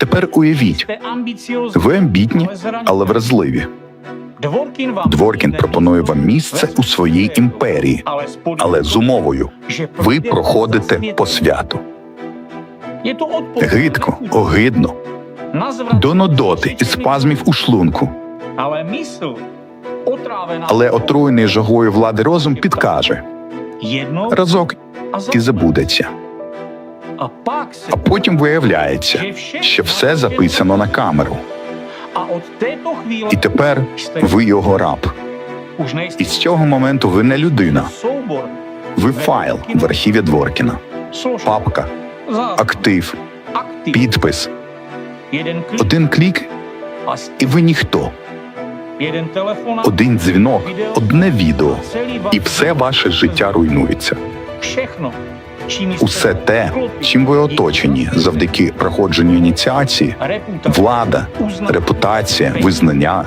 Тепер уявіть, ви амбітні, але вразливі. Дворкін пропонує вам місце у своїй імперії, але з умовою ви проходите по святу. Гидко, огидно, до нудоти і спазмів у шлунку. Але отруєний жагою влади розум підкаже разок і забудеться. А потім виявляється, що все записано на камеру, і тепер ви його раб. І з цього моменту ви не людина, ви файл в архіві Дворкіна, папка, актив, підпис, один клік, і ви ніхто. Один дзвінок, одне відео, і все ваше життя руйнується. Усе те, чим ви оточені завдяки проходженню ініціації, влада, репутація, визнання,